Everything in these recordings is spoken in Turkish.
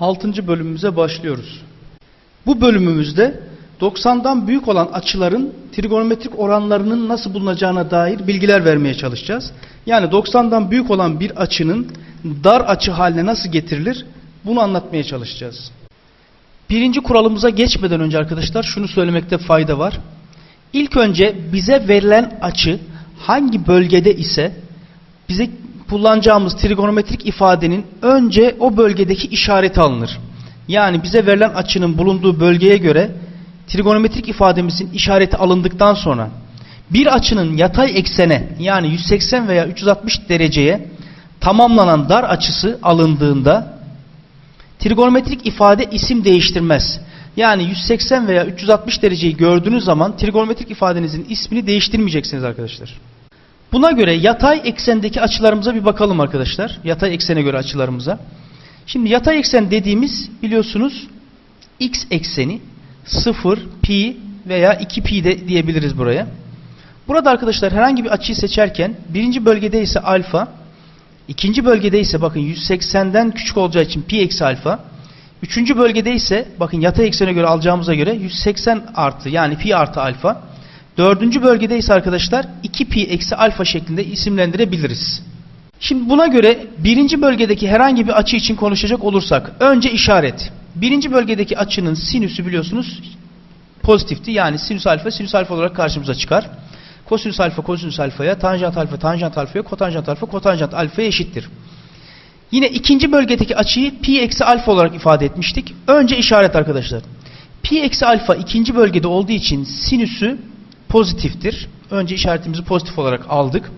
6. bölümümüze başlıyoruz. Bu bölümümüzde 90'dan büyük olan açıların trigonometrik oranlarının nasıl bulunacağına dair bilgiler vermeye çalışacağız. Yani 90'dan büyük olan bir açının dar açı haline nasıl getirilir bunu anlatmaya çalışacağız. Birinci kuralımıza geçmeden önce arkadaşlar şunu söylemekte fayda var. İlk önce bize verilen açı hangi bölgede ise bize kullanacağımız trigonometrik ifadenin önce o bölgedeki işareti alınır. Yani bize verilen açının bulunduğu bölgeye göre trigonometrik ifademizin işareti alındıktan sonra bir açının yatay eksene yani 180 veya 360 dereceye tamamlanan dar açısı alındığında trigonometrik ifade isim değiştirmez. Yani 180 veya 360 dereceyi gördüğünüz zaman trigonometrik ifadenizin ismini değiştirmeyeceksiniz arkadaşlar. Buna göre yatay eksendeki açılarımıza bir bakalım arkadaşlar. Yatay eksene göre açılarımıza. Şimdi yatay eksen dediğimiz biliyorsunuz x ekseni 0, pi veya 2 pi de diyebiliriz buraya. Burada arkadaşlar herhangi bir açıyı seçerken birinci bölgede ise alfa, ikinci bölgede ise bakın 180'den küçük olacağı için pi eksi alfa, üçüncü bölgede ise bakın yatay eksene göre alacağımıza göre 180 artı yani pi artı alfa, dördüncü bölgede ise arkadaşlar 2 pi eksi alfa şeklinde isimlendirebiliriz. Şimdi buna göre birinci bölgedeki herhangi bir açı için konuşacak olursak önce işaret. Birinci bölgedeki açının sinüsü biliyorsunuz pozitifti. Yani sinüs alfa sinüs alfa olarak karşımıza çıkar. Kosinüs alfa kosinüs alfaya, tanjant alfa tanjant alfaya, kotanjant alfa kotanjant alfaya eşittir. Yine ikinci bölgedeki açıyı pi eksi alfa olarak ifade etmiştik. Önce işaret arkadaşlar. Pi eksi alfa ikinci bölgede olduğu için sinüsü pozitiftir. Önce işaretimizi pozitif olarak aldık.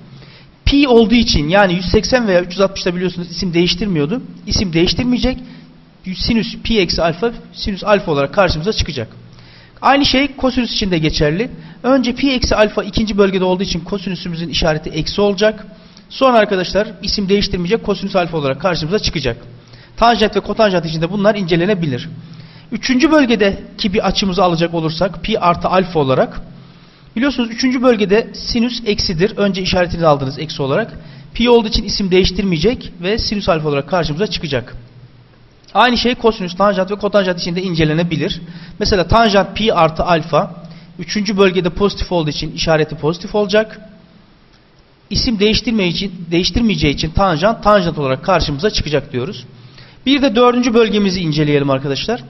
Pi olduğu için yani 180 veya 360'da biliyorsunuz isim değiştirmiyordu. İsim değiştirmeyecek. Sinüs pi eksi alfa sinüs alfa olarak karşımıza çıkacak. Aynı şey kosinüs için de geçerli. Önce pi eksi alfa ikinci bölgede olduğu için kosinüsümüzün işareti eksi olacak. Sonra arkadaşlar isim değiştirmeyecek kosinüs alfa olarak karşımıza çıkacak. Tanjant ve kotanjant için de bunlar incelenebilir. Üçüncü bölgedeki bir açımızı alacak olursak pi artı alfa olarak Biliyorsunuz üçüncü bölgede sinüs eksidir. Önce işaretini aldınız eksi olarak. Pi olduğu için isim değiştirmeyecek ve sinüs alfa olarak karşımıza çıkacak. Aynı şey kosinüs, tanjant ve kotanjant için de incelenebilir. Mesela tanjant pi artı alfa. Üçüncü bölgede pozitif olduğu için işareti pozitif olacak. İsim değiştirmeyeceği değiştirmeyeceği için tanjant, tanjant olarak karşımıza çıkacak diyoruz. Bir de dördüncü bölgemizi inceleyelim arkadaşlar.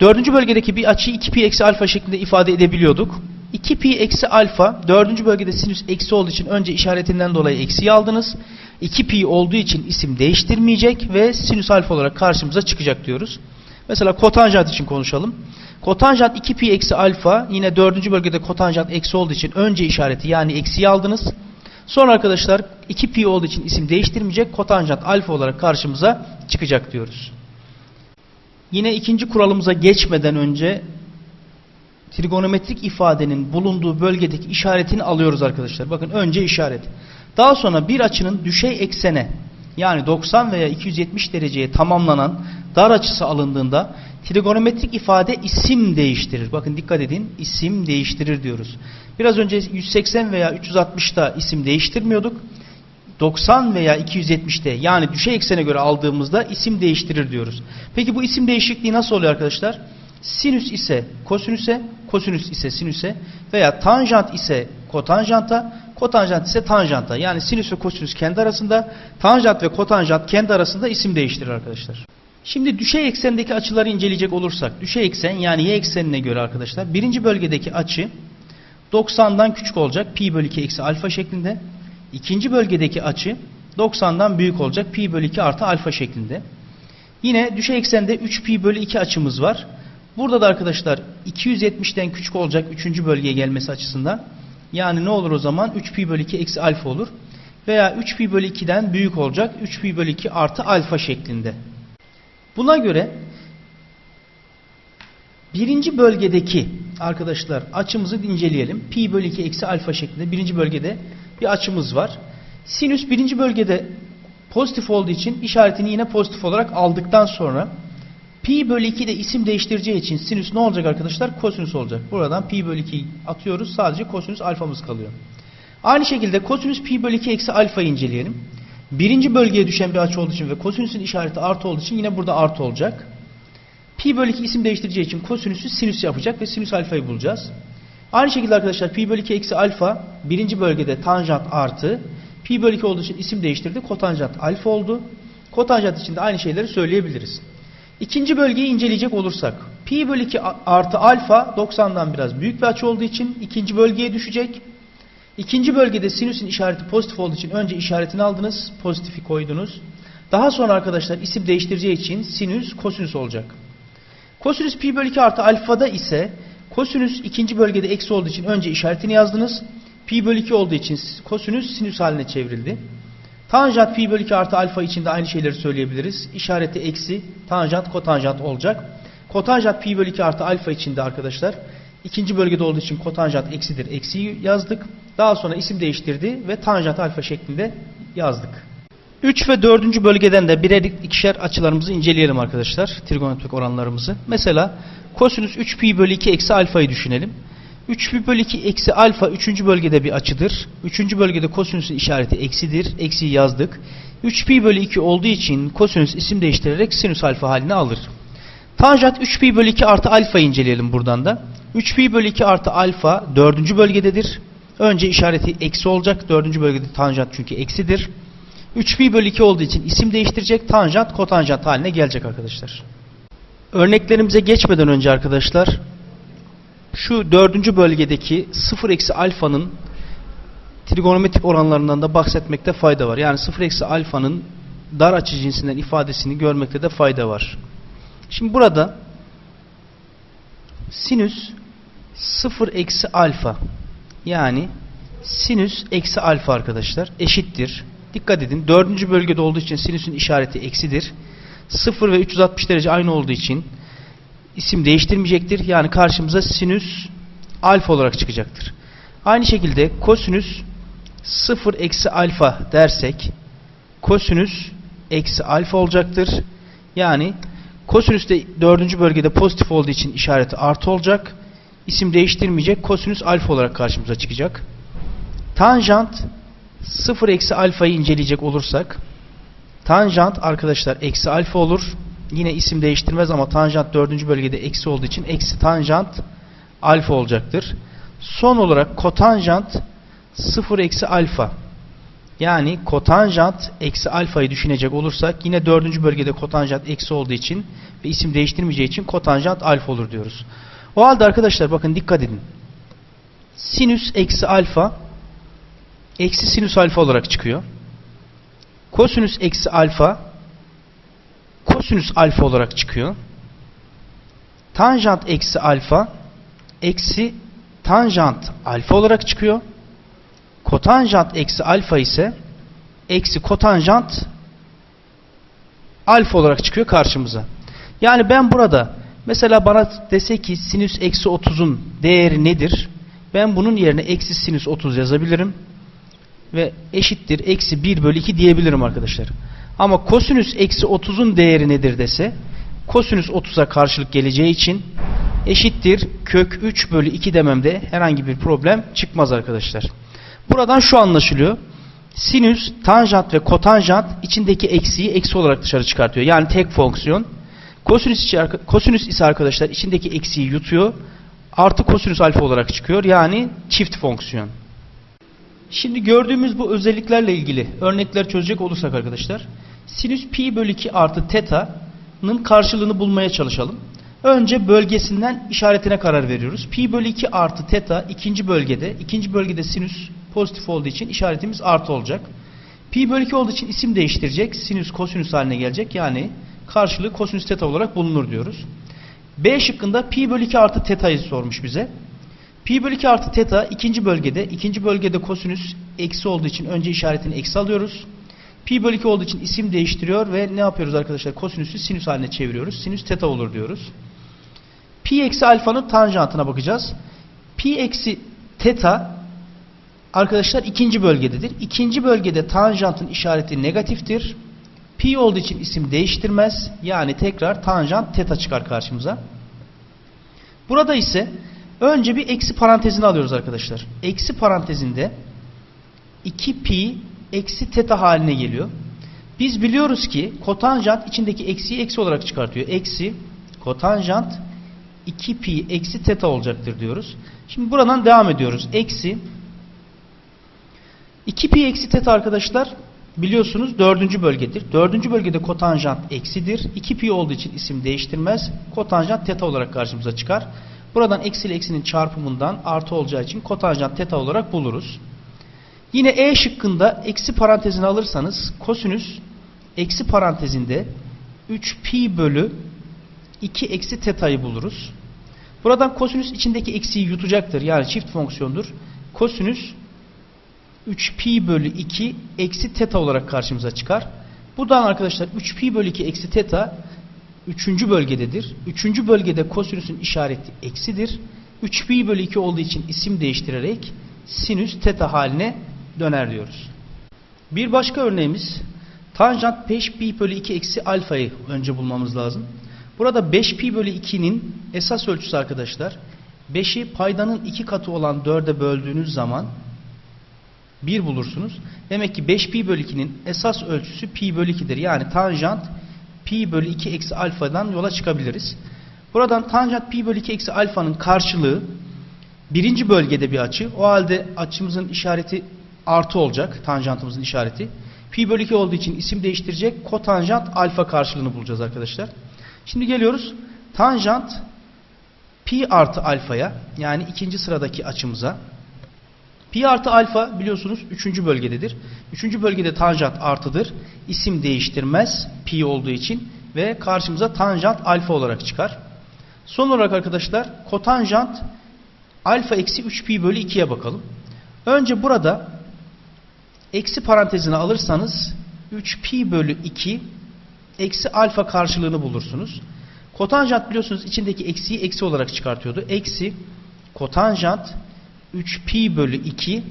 Dördüncü bölgedeki bir açıyı 2 pi eksi alfa şeklinde ifade edebiliyorduk. 2 pi eksi alfa dördüncü bölgede sinüs eksi olduğu için önce işaretinden dolayı eksiyi aldınız. 2 pi olduğu için isim değiştirmeyecek ve sinüs alfa olarak karşımıza çıkacak diyoruz. Mesela kotanjant için konuşalım. Kotanjant 2 pi eksi alfa yine dördüncü bölgede kotanjant eksi olduğu için önce işareti yani eksiyi aldınız. Sonra arkadaşlar 2 pi olduğu için isim değiştirmeyecek kotanjant alfa olarak karşımıza çıkacak diyoruz. Yine ikinci kuralımıza geçmeden önce trigonometrik ifadenin bulunduğu bölgedeki işaretini alıyoruz arkadaşlar. Bakın önce işaret. Daha sonra bir açının düşey eksene yani 90 veya 270 dereceye tamamlanan dar açısı alındığında trigonometrik ifade isim değiştirir. Bakın dikkat edin isim değiştirir diyoruz. Biraz önce 180 veya 360'da isim değiştirmiyorduk. 90 veya 270'te yani düşey eksene göre aldığımızda isim değiştirir diyoruz. Peki bu isim değişikliği nasıl oluyor arkadaşlar? Sinüs ise kosinüse, kosinüs ise sinüse veya tanjant ise kotanjanta, kotanjant ise tanjanta. Yani sinüs ve kosinüs kendi arasında, tanjant ve kotanjant kendi arasında isim değiştirir arkadaşlar. Şimdi düşey eksendeki açıları inceleyecek olursak, düşey eksen yani y eksenine göre arkadaşlar birinci bölgedeki açı 90'dan küçük olacak pi bölü 2 eksi alfa şeklinde. İkinci bölgedeki açı 90'dan büyük olacak pi bölü 2 artı alfa şeklinde. Yine düşey eksende 3 pi bölü 2 açımız var. Burada da arkadaşlar 270'den küçük olacak 3. bölgeye gelmesi açısından. Yani ne olur o zaman 3 pi bölü 2 eksi alfa olur. Veya 3 pi bölü 2'den büyük olacak 3 pi bölü 2 artı alfa şeklinde. Buna göre birinci bölgedeki arkadaşlar açımızı inceleyelim. Pi bölü 2 eksi alfa şeklinde birinci bölgede bir açımız var. Sinüs birinci bölgede pozitif olduğu için işaretini yine pozitif olarak aldıktan sonra pi bölü 2 de isim değiştireceği için sinüs ne olacak arkadaşlar? Kosinüs olacak. Buradan pi bölü 2 atıyoruz. Sadece kosinüs alfamız kalıyor. Aynı şekilde kosinüs pi bölü 2 eksi alfayı inceleyelim. Birinci bölgeye düşen bir açı olduğu için ve kosinüsün işareti artı olduğu için yine burada artı olacak. Pi bölü 2 isim değiştireceği için kosinüsü sinüs yapacak ve sinüs alfayı bulacağız. Aynı şekilde arkadaşlar pi bölü 2 eksi alfa birinci bölgede tanjant artı. Pi bölü 2 olduğu için isim değiştirdi. Kotanjant alfa oldu. Kotanjant için de aynı şeyleri söyleyebiliriz. İkinci bölgeyi inceleyecek olursak. Pi bölü 2 artı alfa 90'dan biraz büyük bir açı olduğu için ikinci bölgeye düşecek. İkinci bölgede sinüsün işareti pozitif olduğu için önce işaretini aldınız. Pozitifi koydunuz. Daha sonra arkadaşlar isim değiştireceği için sinüs kosinüs olacak. Kosinüs pi bölü 2 artı alfada ise kosinüs ikinci bölgede eksi olduğu için önce işaretini yazdınız. Pi bölü 2 olduğu için kosinüs sinüs haline çevrildi. Tanjant pi bölü 2 artı alfa için de aynı şeyleri söyleyebiliriz. İşareti eksi, tanjant kotanjant olacak. Kotanjant pi bölü 2 artı alfa için de arkadaşlar ikinci bölgede olduğu için kotanjant eksidir. Eksiyi yazdık. Daha sonra isim değiştirdi ve tanjant alfa şeklinde yazdık. 3 ve 4. bölgeden de birer ikişer açılarımızı inceleyelim arkadaşlar. Trigonometrik oranlarımızı. Mesela kosinüs 3 pi bölü 2 eksi alfayı düşünelim. 3 pi bölü 2 eksi alfa 3. bölgede bir açıdır. 3. bölgede kosinüsün işareti eksidir. Eksiyi yazdık. 3 pi bölü 2 olduğu için kosinüs isim değiştirerek sinüs alfa haline alır. Tanjant 3 pi bölü 2 artı alfa inceleyelim buradan da. 3 pi bölü 2 artı alfa 4. bölgededir. Önce işareti eksi olacak. 4. bölgede tanjant çünkü eksidir. 3 pi bölü 2 olduğu için isim değiştirecek. Tanjant kotanjant haline gelecek arkadaşlar. Örneklerimize geçmeden önce arkadaşlar şu dördüncü bölgedeki 0 eksi alfanın trigonometrik oranlarından da bahsetmekte fayda var. Yani 0 eksi alfanın dar açı cinsinden ifadesini görmekte de fayda var. Şimdi burada sinüs 0 eksi alfa yani sinüs eksi alfa arkadaşlar eşittir. Dikkat edin dördüncü bölgede olduğu için sinüsün işareti eksidir. 0 ve 360 derece aynı olduğu için isim değiştirmeyecektir. Yani karşımıza sinüs alfa olarak çıkacaktır. Aynı şekilde kosinüs 0 eksi alfa dersek kosinüs eksi alfa olacaktır. Yani kosinüs de 4. bölgede pozitif olduğu için işareti artı olacak. İsim değiştirmeyecek. Kosinüs alfa olarak karşımıza çıkacak. Tanjant 0 eksi alfayı inceleyecek olursak tanjant arkadaşlar eksi alfa olur. Yine isim değiştirmez ama tanjant 4. bölgede eksi olduğu için eksi tanjant alfa olacaktır. Son olarak kotanjant 0 eksi alfa. Yani kotanjant eksi alfayı düşünecek olursak yine 4. bölgede kotanjant eksi olduğu için ve isim değiştirmeyeceği için kotanjant alfa olur diyoruz. O halde arkadaşlar bakın dikkat edin. Sinüs eksi alfa eksi sinüs alfa olarak çıkıyor. Kosinüs eksi alfa kosinüs alfa olarak çıkıyor. Tanjant eksi alfa eksi tanjant alfa olarak çıkıyor. Kotanjant eksi alfa ise eksi kotanjant alfa olarak çıkıyor karşımıza. Yani ben burada mesela bana dese ki sinüs eksi 30'un değeri nedir? Ben bunun yerine eksi sinüs 30 yazabilirim. Ve eşittir eksi 1 bölü 2 diyebilirim arkadaşlar. Ama kosinüs eksi 30'un değeri nedir dese kosinüs 30'a karşılık geleceği için eşittir kök 3 bölü 2 dememde herhangi bir problem çıkmaz arkadaşlar. Buradan şu anlaşılıyor. Sinüs, tanjant ve kotanjant içindeki eksiği eksi olarak dışarı çıkartıyor. Yani tek fonksiyon. Kosinüs, kosinüs ise arkadaşlar içindeki eksiği yutuyor. Artı kosinüs alfa olarak çıkıyor. Yani çift fonksiyon. Şimdi gördüğümüz bu özelliklerle ilgili örnekler çözecek olursak arkadaşlar. Sinüs pi bölü 2 artı teta'nın karşılığını bulmaya çalışalım. Önce bölgesinden işaretine karar veriyoruz. Pi bölü 2 artı teta ikinci bölgede. ikinci bölgede sinüs pozitif olduğu için işaretimiz artı olacak. Pi bölü 2 olduğu için isim değiştirecek. Sinüs kosinüs haline gelecek. Yani karşılığı kosinüs teta olarak bulunur diyoruz. B şıkkında pi bölü 2 artı teta'yı sormuş bize. Pi bölü 2 artı teta ikinci bölgede. ikinci bölgede kosinüs eksi olduğu için önce işaretini eksi alıyoruz. Pi bölü 2 olduğu için isim değiştiriyor ve ne yapıyoruz arkadaşlar? Kosinüsü sinüs haline çeviriyoruz. Sinüs teta olur diyoruz. Pi eksi alfanın tanjantına bakacağız. Pi eksi teta arkadaşlar ikinci bölgededir. İkinci bölgede tanjantın işareti negatiftir. Pi olduğu için isim değiştirmez. Yani tekrar tanjant teta çıkar karşımıza. Burada ise önce bir eksi parantezini alıyoruz arkadaşlar. Eksi parantezinde 2 pi eksi teta haline geliyor. Biz biliyoruz ki kotanjant içindeki eksiyi eksi olarak çıkartıyor. Eksi kotanjant 2 pi eksi teta olacaktır diyoruz. Şimdi buradan devam ediyoruz. Eksi 2 pi eksi teta arkadaşlar biliyorsunuz dördüncü bölgedir. Dördüncü bölgede kotanjant eksidir. 2 pi olduğu için isim değiştirmez. Kotanjant teta olarak karşımıza çıkar. Buradan eksi ile eksinin çarpımından artı olacağı için kotanjant teta olarak buluruz. Yine E şıkkında eksi parantezini alırsanız kosinüs eksi parantezinde 3 pi bölü 2 eksi teta'yı buluruz. Buradan kosinüs içindeki eksiği yutacaktır. Yani çift fonksiyondur. Kosinüs 3 pi bölü 2 eksi teta olarak karşımıza çıkar. Buradan arkadaşlar 3 pi bölü 2 eksi teta 3. bölgededir. 3. bölgede kosinüsün işareti eksidir. 3 pi bölü 2 olduğu için isim değiştirerek sinüs teta haline döner diyoruz. Bir başka örneğimiz tanjant 5 pi bölü 2 eksi alfayı önce bulmamız lazım. Burada 5 pi bölü 2'nin esas ölçüsü arkadaşlar 5'i paydanın 2 katı olan 4'e böldüğünüz zaman 1 bulursunuz. Demek ki 5 pi bölü 2'nin esas ölçüsü pi bölü 2'dir. Yani tanjant pi bölü 2 eksi alfadan yola çıkabiliriz. Buradan tanjant pi bölü 2 eksi alfanın karşılığı birinci bölgede bir açı. O halde açımızın işareti artı olacak. Tanjantımızın işareti. Pi bölü 2 olduğu için isim değiştirecek. Kotanjant alfa karşılığını bulacağız arkadaşlar. Şimdi geliyoruz. Tanjant pi artı alfaya yani ikinci sıradaki açımıza. Pi artı alfa biliyorsunuz üçüncü bölgededir. Üçüncü bölgede tanjant artıdır. İsim değiştirmez pi olduğu için ve karşımıza tanjant alfa olarak çıkar. Son olarak arkadaşlar kotanjant alfa eksi 3 pi bölü 2'ye bakalım. Önce burada eksi parantezine alırsanız 3 pi bölü 2 eksi alfa karşılığını bulursunuz. Kotanjant biliyorsunuz içindeki eksiyi eksi olarak çıkartıyordu. Eksi kotanjant 3 pi bölü 2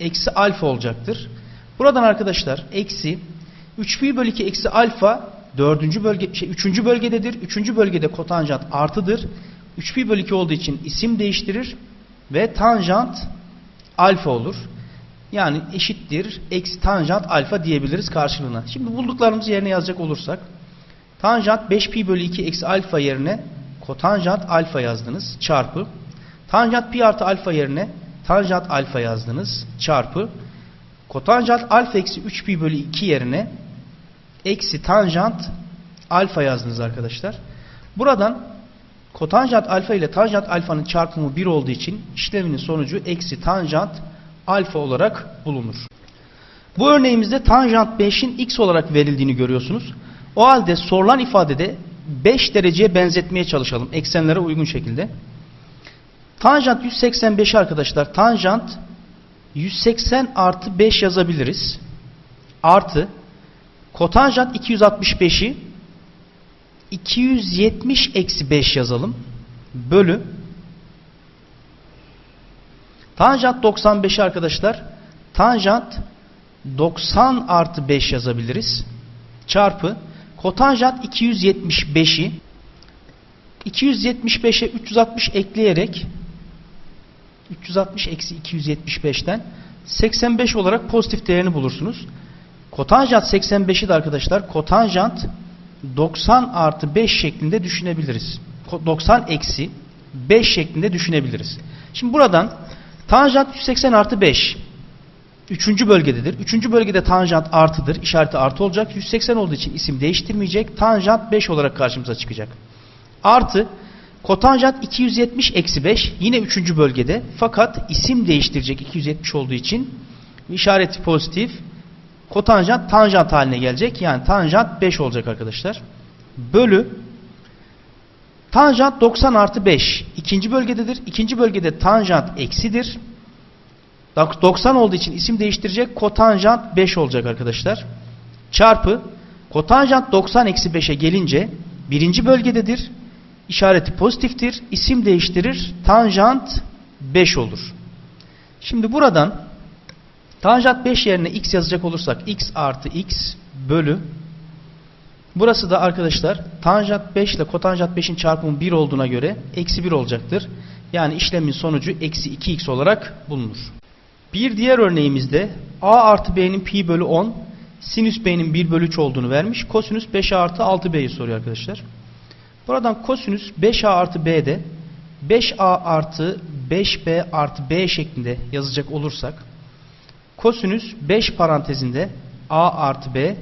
eksi alfa olacaktır. Buradan arkadaşlar eksi 3 pi bölü 2 eksi alfa dördüncü bölge, şey, üçüncü bölgededir. Üçüncü bölgede kotanjant artıdır. 3 pi bölü 2 olduğu için isim değiştirir ve tanjant alfa olur. Yani eşittir eksi tanjant alfa diyebiliriz karşılığına. Şimdi bulduklarımızı yerine yazacak olursak tanjant 5 pi bölü 2 eksi alfa yerine kotanjant alfa yazdınız çarpı tanjant pi artı alfa yerine tanjant alfa yazdınız çarpı kotanjant alfa eksi 3 pi bölü 2 yerine eksi tanjant alfa yazdınız arkadaşlar. Buradan kotanjant alfa ile tanjant alfanın çarpımı 1 olduğu için işleminin sonucu eksi tanjant alfa olarak bulunur. Bu örneğimizde tanjant 5'in x olarak verildiğini görüyorsunuz. O halde sorulan ifadede 5 dereceye benzetmeye çalışalım eksenlere uygun şekilde. Tanjant 185 arkadaşlar tanjant 180 artı 5 yazabiliriz. Artı kotanjant 265'i 270 eksi 5 yazalım. Bölü tanjant 95 arkadaşlar tanjant 90 artı 5 yazabiliriz. Çarpı kotanjant 275'i 275'e 360 ekleyerek 360 eksi 275'ten 85 olarak pozitif değerini bulursunuz. Kotanjant 85'i de arkadaşlar kotanjant 90 artı 5 şeklinde düşünebiliriz. 90 eksi 5 şeklinde düşünebiliriz. Şimdi buradan tanjant 180 artı 5 Üçüncü bölgededir. Üçüncü bölgede tanjant artıdır. İşareti artı olacak. 180 olduğu için isim değiştirmeyecek. Tanjant 5 olarak karşımıza çıkacak. Artı kotanjant 270 eksi 5 yine üçüncü bölgede. Fakat isim değiştirecek 270 olduğu için işareti pozitif. Kotanjant tanjant haline gelecek. Yani tanjant 5 olacak arkadaşlar. Bölü tanjant 90 artı 5 ikinci bölgededir. İkinci bölgede tanjant eksidir. 90 olduğu için isim değiştirecek. Kotanjant 5 olacak arkadaşlar. Çarpı kotanjant 90 eksi 5'e gelince birinci bölgededir. İşareti pozitiftir. İsim değiştirir. Tanjant 5 olur. Şimdi buradan tanjant 5 yerine x yazacak olursak x artı x bölü burası da arkadaşlar tanjant 5 ile kotanjant 5'in çarpımı 1 olduğuna göre eksi 1 olacaktır. Yani işlemin sonucu eksi 2x olarak bulunur. Bir diğer örneğimizde a artı b'nin pi bölü 10, sinüs b'nin 1 bölü 3 olduğunu vermiş. Kosinüs 5a artı 6b'yi soruyor arkadaşlar. Buradan kosinüs 5a artı b'de 5a artı 5b artı b şeklinde yazacak olursak kosinüs 5 parantezinde a artı b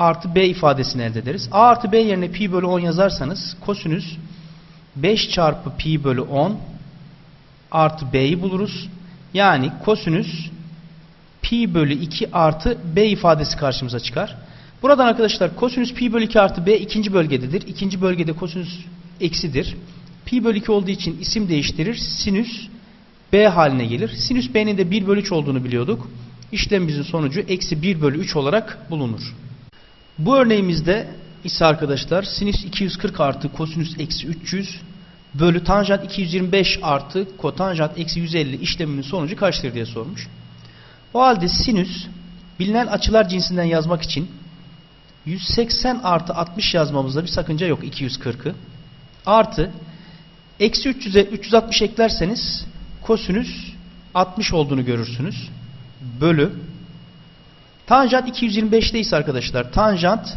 artı b ifadesini elde ederiz. a artı b yerine pi bölü 10 yazarsanız kosinüs 5 çarpı pi bölü 10 artı b'yi buluruz. Yani kosinüs pi bölü 2 artı b ifadesi karşımıza çıkar. Buradan arkadaşlar kosinüs pi bölü 2 artı b ikinci bölgededir. İkinci bölgede kosinüs eksidir. Pi bölü 2 olduğu için isim değiştirir. Sinüs b haline gelir. Sinüs b'nin de 1 bölü 3 olduğunu biliyorduk. İşlemimizin sonucu eksi 1 bölü 3 olarak bulunur. Bu örneğimizde ise arkadaşlar sinüs 240 artı kosinüs eksi 300 bölü tanjant 225 artı kotanjant eksi 150 işleminin sonucu kaçtır diye sormuş. O halde sinüs bilinen açılar cinsinden yazmak için 180 artı 60 yazmamızda bir sakınca yok 240'ı. Artı eksi 300'e 360 eklerseniz kosinüs 60 olduğunu görürsünüz. Bölü tanjant 225'te ise arkadaşlar tanjant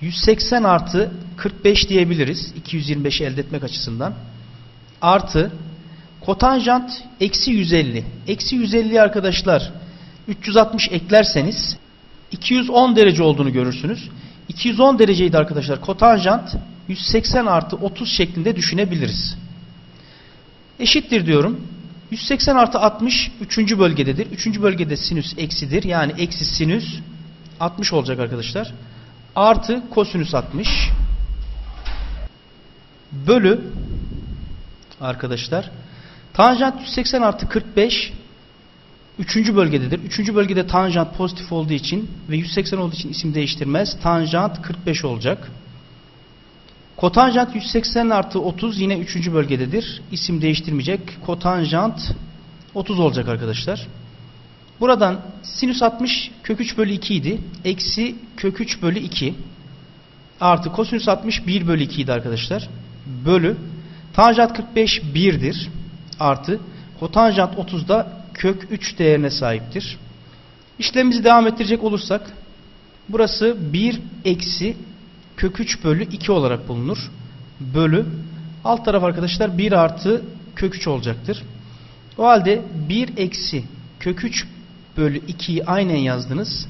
180 artı 45 diyebiliriz 225'i elde etmek açısından. Artı kotanjant eksi 150. Eksi 150 arkadaşlar 360 eklerseniz 210 derece olduğunu görürsünüz. 210 dereceydi arkadaşlar kotanjant 180 artı 30 şeklinde düşünebiliriz. Eşittir diyorum. 180 artı 60 3. bölgededir. 3. bölgede sinüs eksidir. Yani eksi sinüs 60 olacak arkadaşlar. Artı kosinüs 60 bölü arkadaşlar tanjant 180 artı 45 3. bölgededir. 3. bölgede tanjant pozitif olduğu için ve 180 olduğu için isim değiştirmez. Tanjant 45 olacak. Kotanjant 180 artı 30 yine 3. bölgededir. İsim değiştirmeyecek. Kotanjant 30 olacak arkadaşlar. Buradan sinüs 60 kök 3 bölü 2 idi. Eksi kök 3 bölü 2 artı kosinüs 60 1 bölü 2 idi arkadaşlar. Bölü tanjant 45 1'dir. Artı kotanjant 30 da kök 3 değerine sahiptir. İşlemimizi devam ettirecek olursak burası 1 eksi kök 3 bölü 2 olarak bulunur. Bölü alt taraf arkadaşlar 1 artı kök 3 olacaktır. O halde 1 eksi kök 3 bölü 2'yi aynen yazdınız.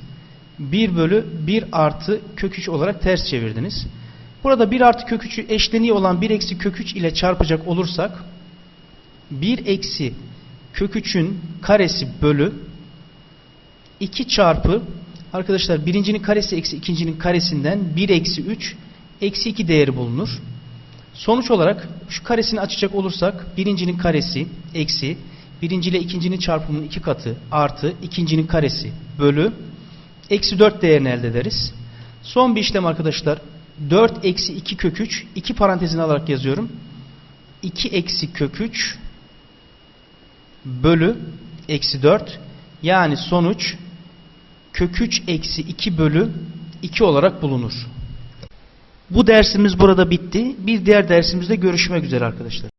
1 bölü 1 artı kök 3 olarak ters çevirdiniz. Burada 1 artı kök 3'ü eşleniği olan 1 eksi kök 3 ile çarpacak olursak 1 eksi kök 3'ün karesi bölü 2 çarpı arkadaşlar birincinin karesi eksi ikincinin karesinden 1 eksi 3 eksi 2 değeri bulunur. Sonuç olarak şu karesini açacak olursak birincinin karesi eksi birinci ile ikincinin çarpımının iki katı artı ikincinin karesi bölü eksi 4 değerini elde ederiz. Son bir işlem arkadaşlar 4 eksi 2 kök 3 2 parantezini alarak yazıyorum. 2 eksi kök 3 bölü eksi 4 yani sonuç kök 3 eksi 2 bölü 2 olarak bulunur. Bu dersimiz burada bitti. Bir diğer dersimizde görüşmek üzere arkadaşlar.